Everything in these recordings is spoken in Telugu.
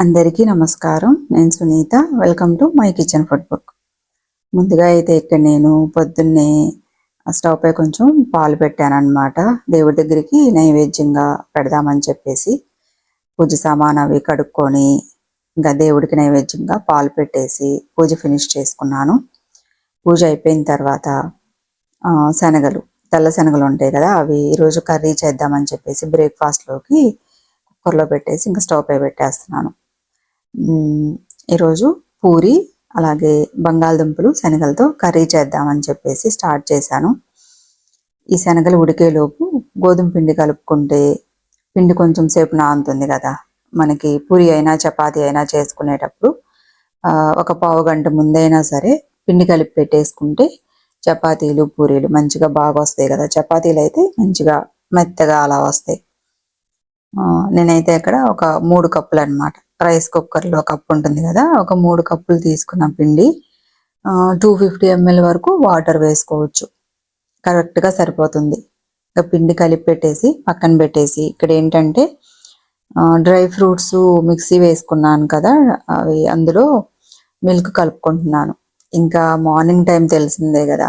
అందరికీ నమస్కారం. నేను Sunitha. Welcome to my kitchen food book. ముందుగా అయితే ఇక్కడ నేను పొద్దున్నే స్టవ్ పై కొంచెం పాలు పెట్టాను అనమాట దేవుడి దగ్గరికి నైవేద్యంగా పెడదామని చెప్పేసి పూజ సామాన్ అవి కడుక్కొని ఇంకా దేవుడికి నైవేద్యంగా పాలు పెట్టేసి పూజ ఫినిష్ చేసుకున్నాను. పూజ అయిపోయిన తర్వాత ఆ, శనగలు తెల్ల శనగలు ఉంటాయి కదా అవి ఈరోజు కర్రీ చేద్దామని చెప్పేసి బ్రేక్ఫాస్ట్లోకి కుక్కర్లో పెట్టేసి ఇంకా స్టవ్ పై పెట్టేస్తున్నాను. ఈరోజు పూరి అలాగే బంగాళదుంపలు శనగలతో కర్రీ చేద్దామని చెప్పేసి స్టార్ట్ చేశాను. ఈ శనగలు ఉడికేలోపు గోధుమ పిండి కలుపుకుంటే పిండి కొంచెం సేపు నానుతుంది కదా. మనకి పూరి అయినా చపాతీ అయినా చేసుకునేటప్పుడు ఒక పావు గంట ముందైనా సరే పిండి కలిపి పెట్టేసుకుంటే చపాతీలు పూరీలు మంచిగా బాగా వస్తాయి కదా. చపాతీలు అయితే మంచిగా మెత్తగా అలా వస్తాయి. నేనైతే ఇక్కడ ఒక మూడు కప్పులు అన్నమాట. రైస్ కుక్కర్లో కప్పు ఉంటుంది కదా ఒక మూడు కప్పులు తీసుకున్న పిండి టూ ఫిఫ్టీ ఎంఎల్ వరకు వాటర్ వేసుకోవచ్చు. కరెక్ట్గా సరిపోతుంది. ఇంకా పిండి కలిపి పెట్టేసి పక్కన పెట్టేసి ఇక్కడ ఏంటంటే డ్రై ఫ్రూట్స్ మిక్సీ వేసుకున్నాను కదా అవి అందులో మిల్క్ కలుపుకుంటున్నాను. ఇంకా మార్నింగ్ టైం తెలిసిందే కదా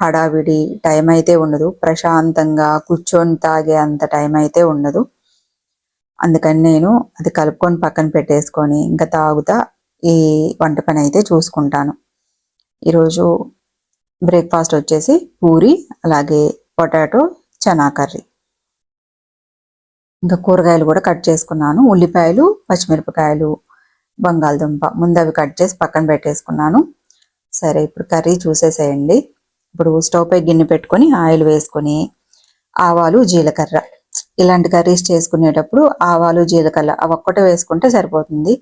హడావిడి టైం అయితే ఉండదు. ప్రశాంతంగా కూర్చొని తాగే అంత టైం అయితే ఉండదు. అందుకని నేను అది కలుపుకొని పక్కన పెట్టేసుకొని ఇంకా తాగుతా ఈ వంట పని అయితే చూసుకుంటాను. ఈరోజు బ్రేక్ఫాస్ట్ వచ్చేసి పూరి అలాగే పొటాటో చనా కర్రీ. ఇంకా కూరగాయలు కూడా కట్ చేసుకున్నాను. ఉల్లిపాయలు పచ్చిమిరపకాయలు బంగాళదుంప ముందు అవి కట్ చేసి పక్కన పెట్టేసుకున్నాను. సరే ఇప్పుడు కర్రీ చూసేసేయండి. ఇప్పుడు స్టవ్ పై గిన్నె పెట్టుకొని ఆయిల్ వేసుకొని ఆవాలు జీలకర్ర ఇలాంటి కర్రీస్ చేసుకునేటప్పుడు ఆవాలు జీలకర్ర అవి ఒక్కటే వేసుకుంటే సరిపోతుంది.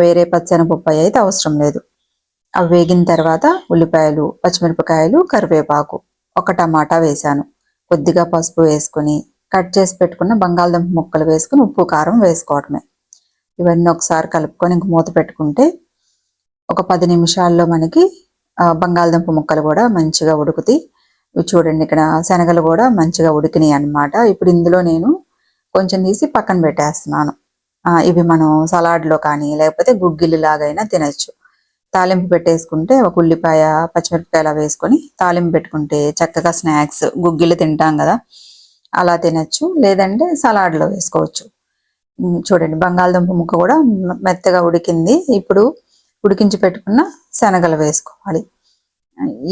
వేరే పచ్చనపప్పు అయితే అవసరం లేదు. అవి వేగిన తర్వాత ఉల్లిపాయలు పచ్చిమిరపకాయలు కరివేపాకు ఒక టమాటా వేశాను. కొద్దిగా పసుపు వేసుకుని కట్ చేసి పెట్టుకున్న బంగాళదుంప ముక్కలు వేసుకుని ఉప్పు కారం వేసుకోవటమే ఇవన్నీ ఒకసారి కలుపుకొని ఇంక మూత పెట్టుకుంటే ఒక పది నిమిషాల్లో మనకి బంగాళదుంప ముక్కలు కూడా మంచిగా ఉడుకుతాయి. ఇవి చూడండి ఇక్కడ శనగలు కూడా మంచిగా ఉడికినాయి అన్నమాట. ఇప్పుడు ఇందులో నేను కొంచెం తీసి పక్కన పెట్టేస్తున్నాను. ఆ, ఇవి మనం సలాడ్లో కానీ లేకపోతే గుగ్గిళ్ళు లాగైనా తినచ్చు. తాలింపు పెట్టేసుకుంటే ఒక ఉల్లిపాయ పచ్చిమిరపకాయ వేసుకొని తాలింపు పెట్టుకుంటే చక్కగా స్నాక్స్ గుగ్గిళ్ళు తింటాం కదా అలా తినచ్చు. లేదంటే సలాడ్లో వేసుకోవచ్చు. చూడండి బంగాళదుంప ముక్క కూడా మెత్తగా ఉడికింది. ఇప్పుడు ఉడికించి పెట్టుకున్న శనగలు వేసుకోవాలి.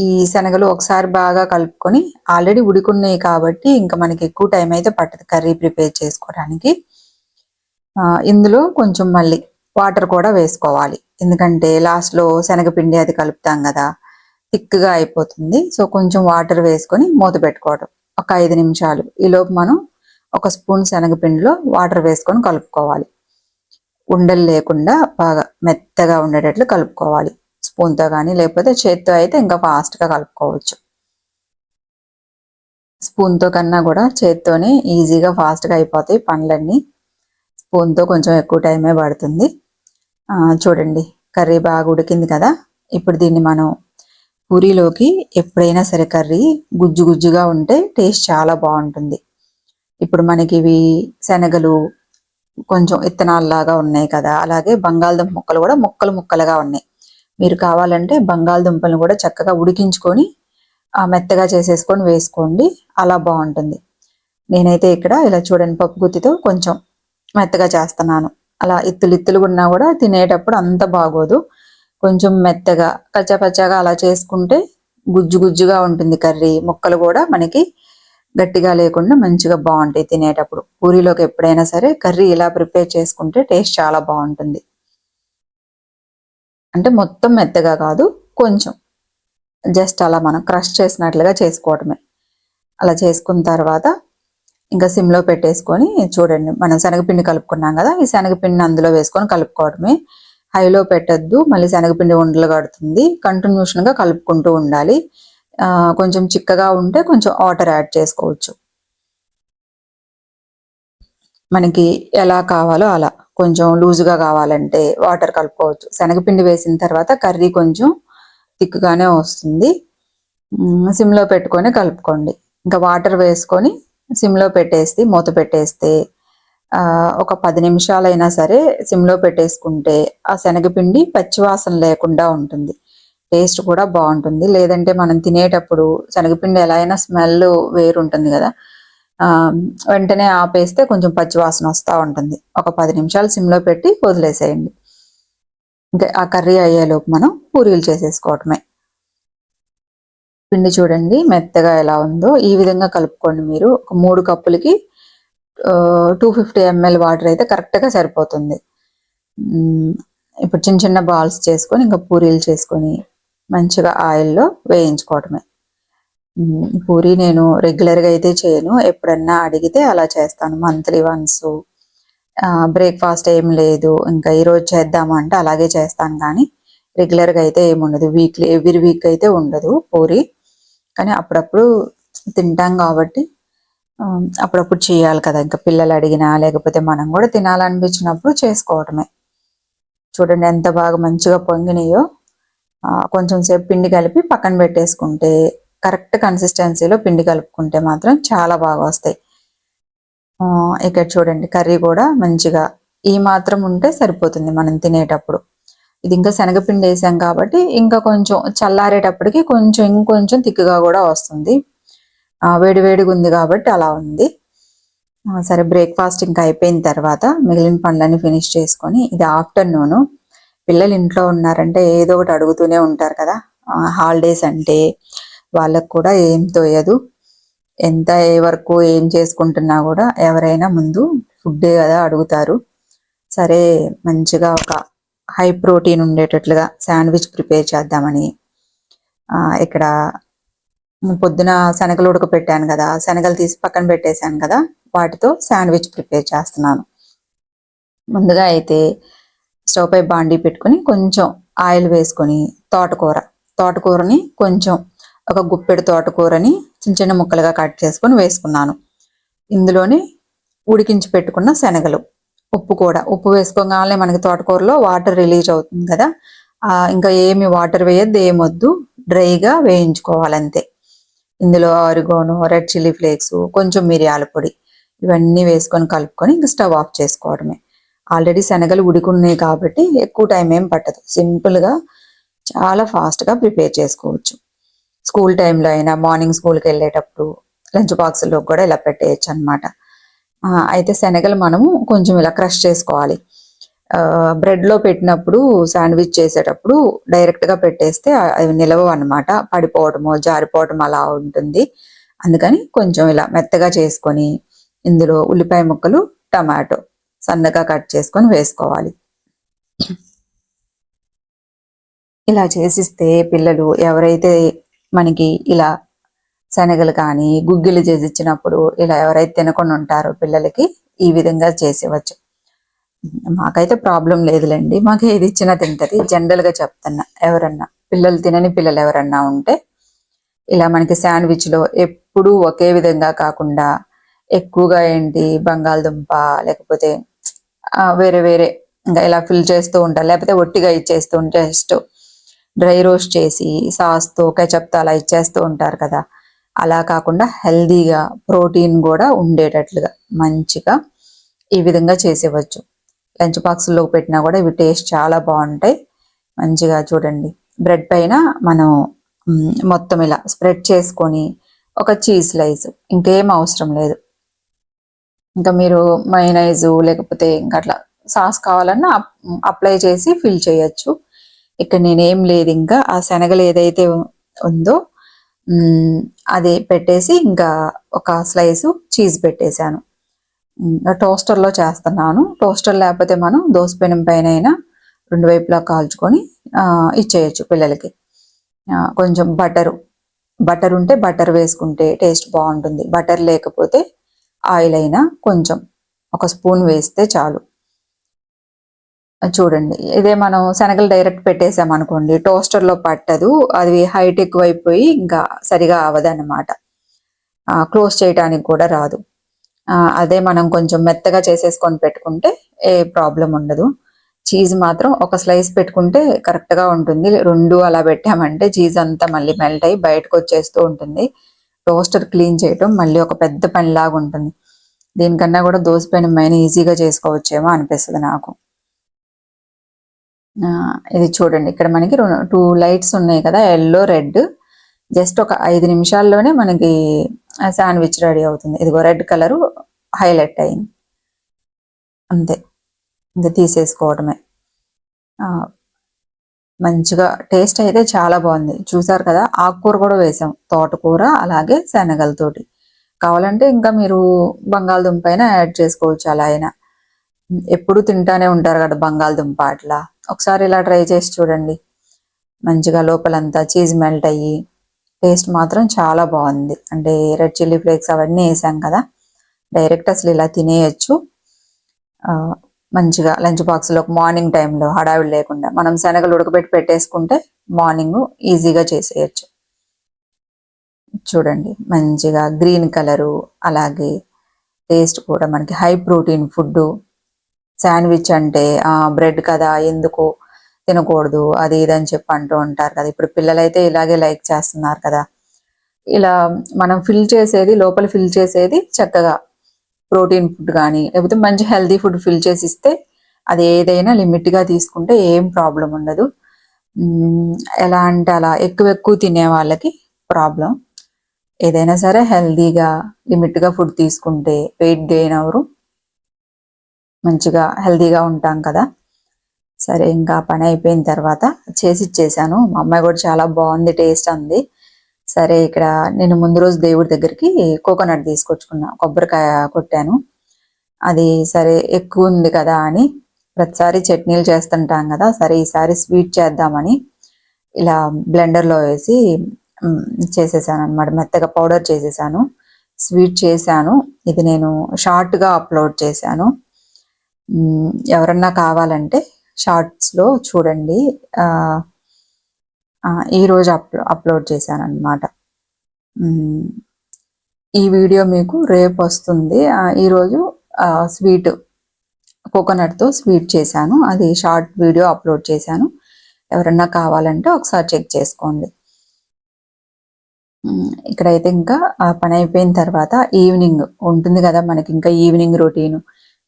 ఈ శనగలు ఒకసారి బాగా కలుపుకొని ఆల్రెడీ ఉడికున్నాయి కాబట్టి ఇంకా మనకి ఎక్కువ టైం అయితే పట్టదు కర్రీ ప్రిపేర్ చేసుకోవడానికి. ఇందులో కొంచెం మళ్ళీ వాటర్ కూడా వేసుకోవాలి. ఎందుకంటే లాస్ట్లో శనగపిండి అది కలుపుతాం కదా థిక్గా అయిపోతుంది. సో కొంచెం వాటర్ వేసుకొని మూత పెట్టుకోవడం ఒక ఐదు నిమిషాలు. ఈలోపు మనం ఒక స్పూన్ శనగపిండిలో వాటర్ వేసుకొని కలుపుకోవాలి. ఉండలు లేకుండా బాగా మెత్తగా ఉండేటట్లు కలుపుకోవాలి. స్పూన్తో కానీ లేకపోతే చేత్తో అయితే ఇంకా ఫాస్ట్గా కలుపుకోవచ్చు. స్పూన్తో కన్నా కూడా చేత్తోనే ఈజీగా ఫాస్ట్గా అయిపోతాయి పనులన్నీ స్పూన్తో కొంచెం ఎక్కువ టైమే పడుతుంది. చూడండి కర్రీ బాగా ఉడికింది కదా? ఇప్పుడు దీన్ని మనం పూరీలోకి ఎప్పుడైనా సరే కర్రీ గుజ్జు గుజ్జుగా ఉంటే టేస్ట్ చాలా బాగుంటుంది. ఇప్పుడు మనకి ఇవి శనగలు కొంచెం ఇత్తనాల్లాగా ఉన్నాయి కదా? అలాగే బంగాళదుంప ముక్కలు కూడా ముక్కలు ముక్కలుగా ఉన్నాయి. మీరు కావాలంటే బంగాళదుంపలను కూడా చక్కగా ఉడికించుకొని ఆ మెత్తగా చేసేసుకొని వేసుకోండి. అలా బాగుంటుంది. నేనైతే ఇక్కడ ఇలా చూడండి పప్పు గుత్తితో కొంచెం మెత్తగా చేస్తున్నాను. అలా ఇత్తులు ఇత్తులు ఉన్నా కూడా తినేటప్పుడు అంత బాగోదు. కొంచెం మెత్తగా కచ్చాపచ్చాగా అలా చేసుకుంటే గుజ్జు గుజ్జుగా ఉంటుంది కర్రీ. ముక్కలు కూడా మనకి గట్టిగా లేకుండా మంచిగా బాగుంటాయి తినేటప్పుడు. పూరీలోకి ఎప్పుడైనా సరే కర్రీ ఇలా ప్రిపేర్ చేసుకుంటే టేస్ట్ చాలా బాగుంటుంది. అంటే మొత్తం మెత్తగా కాదు కొంచెం. జస్ట్ అలా మనం క్రష్ చేసినట్లుగా చేసుకోవటమే. అలా చేసుకున్న తర్వాత ఇంకా సిమ్లో పెట్టేసుకొని చూడండి మనం శనగపిండి కలుపుకున్నాం కదా ఈ శనగపిండిని అందులో వేసుకొని కలుపుకోవడమే హైలో పెట్టద్దు మళ్ళీ శనగపిండి ఉండలు కడుతుంది కంటిన్యూషన్గా కలుపుకుంటూ ఉండాలి. ఆ, కొంచెం చిక్కగా ఉంటే కొంచెం వాటర్ యాడ్ చేసుకోవచ్చు. మనకి ఎలా కావాలో అలా. కొంచెం లూజుగా కావాలంటే వాటర్ కలుపుకోవచ్చు. శనగపిండి వేసిన తర్వాత కర్రీ కొంచెం థిక్గానే వస్తుంది. సిమ్లో పెట్టుకొని కలుపుకోండి. ఇంకా వాటర్ వేసుకొని సిమ్లో పెట్టేసి మూత పెట్టేస్తే ఒక పది నిమిషాలైనా సరే సిమ్లో పెట్టేసుకుంటే ఆ శనగపిండి పచ్చివాసన లేకుండా ఉంటుంది. టేస్ట్ కూడా బాగుంటుంది. లేదంటే మనం తినేటప్పుడు శనగపిండి ఎలా అయినా స్మెల్ వేరుంటుంది కదా. వెంటనే ఆపేస్తే కొంచెం పచ్చివాసన వస్తూ ఉంటుంది. ఒక పది నిమిషాలు సిమ్లో పెట్టి వదిలేసేయండి. ఇంకా ఆ కర్రీ అయ్యేలోపు మనం పూరీలు చేసేసుకోవటమే. పిండి చూడండి మెత్తగా ఎలా ఉందో. ఈ విధంగా కలుపుకోండి మీరు. ఒక మూడు కప్పులకి టూ ఫిఫ్టీ ఎంఎల్ వాటర్ అయితే కరెక్ట్గా సరిపోతుంది. ఇప్పుడు చిన్న చిన్న బాల్స్ చేసుకొని ఇంకా పూరీలు చేసుకొని మంచిగా ఆయిల్లో వేయించుకోవటమే. పూరి నేను రెగ్యులర్గా అయితే చేయను. ఎప్పుడన్నా అడిగితే అలా చేస్తాను. మంత్లీ వన్స్ బ్రేక్ఫాస్ట్ ఏం లేదు. ఇంకా ఈరోజు చేద్దాము అంటే అలాగే చేస్తాను కానీ రెగ్యులర్గా అయితే ఏముండదు వీక్లీ ఎవ్రీ వీక్ అయితే ఉండదు పూరి. కానీ అప్పుడప్పుడు తింటాం కాబట్టి అప్పుడప్పుడు చేయాలి కదా. ఇంకా పిల్లలు అడిగినా లేకపోతే మనం కూడా తినాలనిపించినప్పుడు చేసుకోవటమే. చూడండి ఎంత బాగా మంచిగా పొంగినాయో. కొంచెం సేపు పిండి కలిపి పక్కన పెట్టేసుకుంటే కరెక్ట్ కన్సిస్టెన్సీలో పిండి కలుపుకుంటే మాత్రం చాలా బాగా వస్తాయి. ఆ, ఇక్కడ చూడండి కర్రీ కూడా మంచిగా ఈ మాత్రం ఉంటే సరిపోతుంది మనం తినేటప్పుడు. ఇది ఇంకా శనగపిండి వేసాం కాబట్టి ఇంకా కొంచెం చల్లారేటప్పటికి కొంచెం ఇంకొంచెం తిక్కుగా కూడా వస్తుంది. వేడివేడిగా వేడి వేడిగా ఉంది కాబట్టి అలా ఉంది. సరే బ్రేక్ఫాస్ట్ ఇంకా అయిపోయిన తర్వాత మిగిలిన పనులన్నీ ఫినిష్ చేసుకొని ఇది ఆఫ్టర్నూన్. పిల్లలు ఇంట్లో ఉన్నారంటే ఏదో ఒకటి అడుగుతూనే ఉంటారు కదా. హాలిడేస్ అంటే వాళ్ళకు కూడా ఏం తోయదు. ఎంత ఏ వరకు ఏం చేసుకుంటున్నా కూడా ఎవరైనా ముందు ఫుడ్డే కదా అడుగుతారు. సరే మంచిగా ఒక హై ప్రోటీన్ ఉండేటట్లుగా శాండ్విచ్ ప్రిపేర్ చేద్దామని. ఇక్కడ పొద్దున శనగలు ఉడకపెట్టాను కదా శనగలు తీసి పక్కన పెట్టేశాను కదా వాటితో శాండ్విచ్ ప్రిపేర్ చేస్తున్నాను. ముందుగా అయితే స్టవ్ పై బాండీ పెట్టుకొని కొంచెం ఆయిల్ వేసుకొని తోటకూర తోటకూరని కొంచెం ఒక గుప్పెడు తోటకూరని చిన్న చిన్న ముక్కలుగా కట్ చేసుకొని వేసుకున్నాను. ఇందులోనే ఉడికించి పెట్టుకున్న శనగలు. ఉప్పు కూడా. ఉప్పు వేసుకోగానే మనకి తోటకూరలో వాటర్ రిలీజ్ అవుతుంది కదా. ఇంకా ఏమి వాటర్ వేయద్దు ఏమొద్దు. డ్రైగా వేయించుకోవాలంతే. ఇందులో ఆరిగోను రెడ్ చిల్లీ ఫ్లేక్స్ కొంచెం మిరియాల పొడి ఇవన్నీ వేసుకొని కలుపుకొని ఇంకా స్టవ్ ఆఫ్ చేసుకోవడమే. ఆల్రెడీ శనగలు ఉడికున్నాయి కాబట్టి ఎక్కువ టైం ఏం పట్టదు. సింపుల్గా చాలా ఫాస్ట్గా ప్రిపేర్ చేసుకోవచ్చు. స్కూల్ టైంలో అయినా మార్నింగ్ స్కూల్కి వెళ్ళేటప్పుడు లంచ్ బాక్స్లో కూడా ఇలా పెట్టేయచ్చు అనమాట అయితే శనగలు మనము కొంచెం ఇలా క్రష్ చేసుకోవాలి. బ్రెడ్లో పెట్టినప్పుడు శాండ్విచ్ చేసేటప్పుడు డైరెక్ట్గా పెట్టేస్తే అవి నిలవవు అనమాట పడిపోవటము జారిపోవటం అలా ఉంటుంది. అందుకని కొంచెం ఇలా మెత్తగా చేసుకొని ఇందులో ఉల్లిపాయ ముక్కలు టమాటో సన్నగా కట్ చేసుకొని వేసుకోవాలి. ఇలా చేసిస్తే పిల్లలు ఎవరైతే మనకి ఇలా శనగలు కానీ గుగ్గిలు చేసి ఇచ్చినప్పుడు ఇలా ఎవరైతే తినకుండా ఉంటారో పిల్లలకి ఈ విధంగా చేసేవచ్చు. మాకైతే ప్రాబ్లం లేదులేండి. మాకు ఏది ఇచ్చినా తింటది. జనరల్గా చెప్తున్నా ఎవరన్నా పిల్లలు తినని పిల్లలు ఎవరన్నా ఉంటే ఇలా మనకి శాండ్విచ్లో ఎప్పుడూ ఒకే విధంగా కాకుండా ఎక్కువగా ఏంటి బంగాళదుంప లేకపోతే వేరే వేరే ఇంకా ఇలా ఫిల్ చేస్తూ ఉంటారు లేకపోతే ఒట్టిగా ఇచ్చేస్తూ ఉంటే జస్ట్ డ్రై రోస్ట్ చేసి సాస్తో కెచప్తో అలా ఇచ్చేస్తూ ఉంటారు కదా. అలా కాకుండా హెల్దీగా ప్రోటీన్ కూడా ఉండేటట్లుగా మంచిగా ఈ విధంగా చేసేవచ్చు. లంచ్ బాక్స్లో పెట్టినా కూడా ఇవి టేస్ట్ చాలా బాగుంటాయి. మంచిగా చూడండి. బ్రెడ్ పైన మనం మొత్తం ఇలా స్ప్రెడ్ చేసుకొని ఒక చీజ్ స్లైస్ ఇంకేం అవసరం లేదు. ఇంకా మీరు మైనైజ్ లేకపోతే ఇంకా అట్లా సాస్ కావాలన్నా అప్లై చేసి ఫిల్ చేయొచ్చు. ఇక్కడ నేనేం లేదు ఇంకా ఆ శనగలు ఏదైతే ఉందో అది పెట్టేసి ఇంకా ఒక స్లైసు చీజ్ పెట్టేశాను. టోస్టర్లో చేస్తున్నాను. టోస్టర్ లేకపోతే మనం దోసపెనం పైన అయినా రెండు వైపులా కాల్చుకొని ఇచ్చేయచ్చు పిల్లలకి. కొంచెం బటరు. బటర్ ఉంటే బటర్ వేసుకుంటే టేస్ట్ బాగుంటుంది. బటర్ లేకపోతే ఆయిల్ అయినా కొంచెం ఒక స్పూన్ వేస్తే చాలు. చూడండి. ఇదే మనం శనగలు డైరెక్ట్ పెట్టేసాం అనుకోండి. టోస్టర్లో పట్టదు. అది హైట్ ఎక్కువైపోయి ఇంకా సరిగా అవ్వదన్నమాట క్లోజ్ చేయడానికి కూడా రాదు. ఆ, అదే మనం కొంచెం మెత్తగా చేసేసుకొని పెట్టుకుంటే ఏ ప్రాబ్లం ఉండదు. చీజ్ మాత్రం ఒక స్లైస్ పెట్టుకుంటే కరెక్ట్గా ఉంటుంది. రెండు అలా పెట్టామంటే చీజ్ అంతా మళ్ళీ మెల్ట్ అయ్యి బయటకు వచ్చేస్తూ ఉంటుంది. టోస్టర్ క్లీన్ చేయటం మళ్ళీ ఒక పెద్ద పనిలాగా ఉంటుంది. దీనికన్నా కూడా దోసపైన మైన ఈజీగా చేసుకోవచ్చేమో అనిపిస్తుంది నాకు. ఇది చూడండి. ఇక్కడ మనకి టూ లైట్స్ ఉన్నాయి కదా ఎల్లో రెడ్. జస్ట్ ఒక ఐదు నిమిషాల్లోనే మనకి శాండ్విచ్ రెడీ అవుతుంది. ఇదిగో రెడ్ కలరు హైలైట్ అయింది. అంతే. ఇంకా తీసేసుకోవడమే. ఆ, మంచిగా టేస్ట్ అయితే చాలా బాగుంది. చూసారు కదా ఆకుకూర కూడా వేసాం. తోటకూర అలాగే శనగలతోటి కావాలంటే ఇంకా మీరు బంగాళదుంప అయినా యాడ్ చేసుకోవచ్చు అలా అయినా. ఎప్పుడు తింటానే ఉంటారు కదా బంగాళదుంప అట్లా. ఒకసారి ఇలా ట్రై చేసి చూడండి. మంచిగా లోపలంతా చీజ్ మెల్ట్ అయ్యి టేస్ట్ మాత్రం చాలా బాగుంది. అంటే రెడ్ చిల్లీ ఫ్లేక్స్ అవన్నీ వేసాం కదా డైరెక్ట్ అసలు ఇలా తినేయచ్చు. ఆ, మంచిగా లంచ్ బాక్స్లో మార్నింగ్ టైంలో హడావిడి లేకుండా మనం శనగలు ఉడకబెట్టి పెట్టేసుకుంటే మార్నింగ్ ఈజీగా చేసేయచ్చు. చూడండి మంచిగా గ్రీన్ కలరు అలాగే టేస్ట్ కూడా మనకి హై ప్రోటీన్ ఫుడ్ శాండ్విచ్ అంటే బ్రెడ్ కదా ఎందుకు తినకూడదు? అది ఇదని చెప్పి అంటూ ఉంటారు కదా. ఇప్పుడు పిల్లలైతే ఇలాగే లైక్ చేస్తున్నారు కదా. ఇలా మనం ఫిల్ చేసేది లోపల ఫిల్ చేసేది చక్కగా ప్రోటీన్ ఫుడ్ కానీ లేకపోతే మంచి హెల్తీ ఫుడ్ ఫిల్ చేసి ఇస్తే అది ఏదైనా లిమిట్గా తీసుకుంటే ఏం ప్రాబ్లం ఉండదు. ఎలా అంటే అలా ఎక్కువ ఎక్కువ తినే వాళ్ళకి ప్రాబ్లం ఏదైనా సరే హెల్దీగా లిమిట్గా ఫుడ్ తీసుకుంటే వెయిట్ గెయిన్ అవరు. మంచిగా హెల్తీగా ఉంటాం కదా. సరే ఇంకా పని అయిపోయిన తర్వాత చేసి ఇచ్చేసాను. మా అమ్మాయి కూడా చాలా బాగుంది టేస్ట్ అంది. సరే ఇక్కడ నేను ముందు రోజు దేవుడి దగ్గరికి కోకోనట్ తీసుకొచ్చుకున్నా కొబ్బరికాయ కొట్టాను. అది సరే ఎక్కువ ఉంది కదా అని ప్రతిసారి చట్నీలు చేస్తుంటాం కదా సరే ఈసారి స్వీట్ చేద్దామని ఇలా బ్లెండర్లో వేసి చేసేసాను అనమాట మెత్తగా పౌడర్ చేసేసాను. స్వీట్ చేశాను. ఇది నేను షార్ట్గా అప్లోడ్ చేశాను. ఎవరన్నా కావాలంటే షార్ట్స్లో చూడండి. ఈరోజు ఈ రోజు అప్లో అప్లోడ్ చేశాను అనమాట ఈ వీడియో మీకు రేపు వస్తుంది. ఈరోజు స్వీట్ కోకోనట్తో స్వీట్ చేశాను. అది షార్ట్ వీడియో అప్లోడ్ చేశాను. ఎవరన్నా కావాలంటే ఒకసారి చెక్ చేసుకోండి. ఇక్కడైతే ఇంకా పని అయిపోయిన తర్వాత ఈవినింగ్ ఉంటుంది కదా మనకి ఇంకా ఈవినింగ్ రొటీను.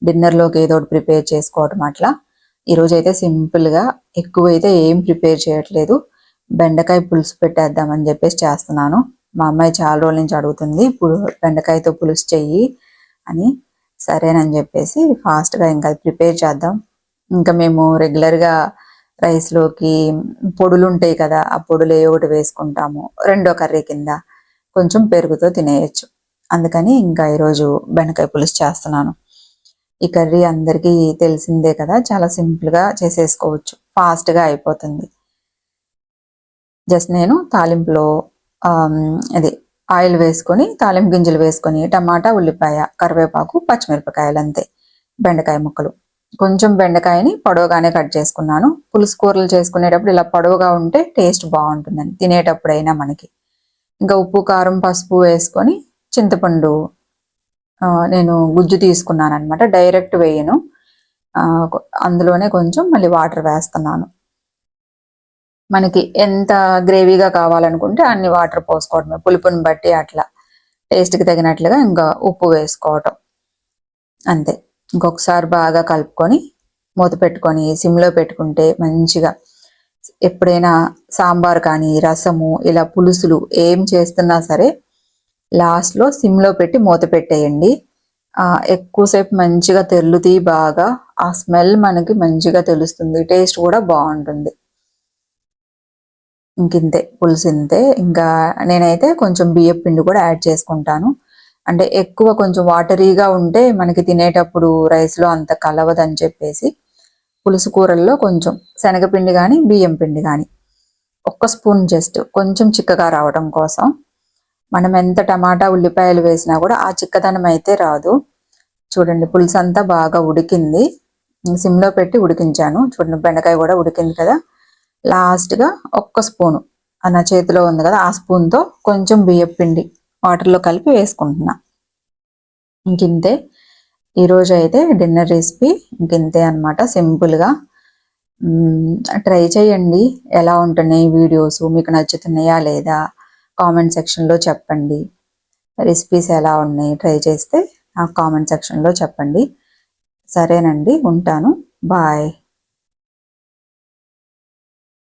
డిన్నర్లోకి ఏదో ఒకటి ప్రిపేర్ చేసుకోవటం అట్లా. ఈరోజు అయితే సింపుల్గా ఎక్కువ అయితే ఏం ప్రిపేర్ చేయట్లేదు. బెండకాయ పులుసు పెట్టేద్దామని చెప్పేసి చేస్తున్నాను. మా అమ్మాయి చాలా రోజుల నుంచి అడుగుతుంది ఇప్పుడు బెండకాయతో పులుసు చెయ్యి అని. సరేనని చెప్పేసి ఫాస్ట్గా ఇంకా ప్రిపేర్ చేద్దాం. ఇంకా మేము రెగ్యులర్గా రైస్లోకి పొడులు ఉంటాయి కదా ఆ పొడులు ఏ ఒకటి వేసుకుంటాము. రెండో కర్రీ కింద కొంచెం పెరుగుతో తినేయచ్చు. అందుకని ఇంకా ఈరోజు బెండకాయ పులుసు చేస్తున్నాను. ఈ కర్రీ అందరికీ తెలిసిందే కదా చాలా సింపుల్గా చేసేసుకోవచ్చు. ఫాస్ట్గా అయిపోతుంది. జస్ట్ నేను తాలింపులో అది ఇది ఆయిల్ వేసుకొని తాలింపు గింజలు వేసుకొని టమాటా ఉల్లిపాయ కరివేపాకు పచ్చిమిరపకాయలు అంతే. బెండకాయ ముక్కలు. కొంచెం బెండకాయని పొడవుగానే కట్ చేసుకున్నాను. పులుసు కూరలు చేసుకునేటప్పుడు ఇలా పొడవుగా ఉంటే టేస్ట్ బాగుంటుందని తినేటప్పుడైనా మనకి. ఇంకా ఉప్పు కారం పసుపు వేసుకొని చింతపండు నేను గుజ్జు తీసుకున్నాను అనమాట డైరెక్ట్ వేయను. అందులోనే కొంచెం మళ్ళీ వాటర్ వేస్తున్నాను. మనకి ఎంత గ్రేవీగా కావాలనుకుంటే అన్ని వాటర్ పోసుకోవడమే పులుపుని బట్టి అట్లా టేస్ట్కి తగినట్లుగా ఇంకా ఉప్పు వేసుకోవటం. అంతే. ఇంకొకసారి బాగా కలుపుకొని మూత పెట్టుకొని సిమ్లో పెట్టుకుంటే మంచిగా ఎప్పుడైనా సాంబార్ కానీ రసము ఇలా పులుసులు ఏం చేస్తున్నా సరే లాస్ట్లో సిమ్లో పెట్టి మూత పెట్టేయండి. ఎక్కువసేపు మంచిగా తెల్లుతీ బాగా. ఆ స్మెల్ మనకి మంచిగా తెలుస్తుంది. టేస్ట్ కూడా బాగుంటుంది. ఇంకింతే పులుసు ఇంతే. ఇంకా నేనైతే కొంచెం బియ్యం పిండి కూడా యాడ్ చేసుకుంటాను. అంటే ఎక్కువ కొంచెం వాటరీగా ఉంటే మనకి తినేటప్పుడు రైస్లో అంత కలవదని చెప్పేసి పులుసు కూరల్లో కొంచెం శనగపిండి కానీ బియ్యం పిండి కానీ ఒక్క స్పూన్ జస్ట్ కొంచెం చిక్కగా రావడం కోసం మనం ఎంత టమాటా ఉల్లిపాయలు వేసినా కూడా ఆ చిక్కదనం అయితే రాదు. చూడండి పులుసు అంతా బాగా ఉడికింది. సిమ్లో పెట్టి ఉడికించాను. చూడండి బెండకాయ కూడా ఉడికింది కదా. లాస్ట్గా ఒక్క స్పూను ఆ నా చేతిలో ఉంది కదా ఆ స్పూన్తో కొంచెం బియ్యం పిండి వాటర్లో కలిపి వేసుకుంటున్నా. ఇంకింతే. ఈరోజు అయితే డిన్నర్ రెసిపీ ఇంకింతే అనమాట సింపుల్గా. ట్రై చేయండి. ఎలా ఉంటున్నాయి వీడియోస్? మీకు నచ్చుతున్నాయా లేదా? కామెంట్ సెక్షన్లో చెప్పండి. రెసిపీస్ ఎలా ఉన్నాయి? ట్రై చేస్తే నాకు కామెంట్ సెక్షన్లో చెప్పండి. సరేనండి ఉంటాను. బాయ్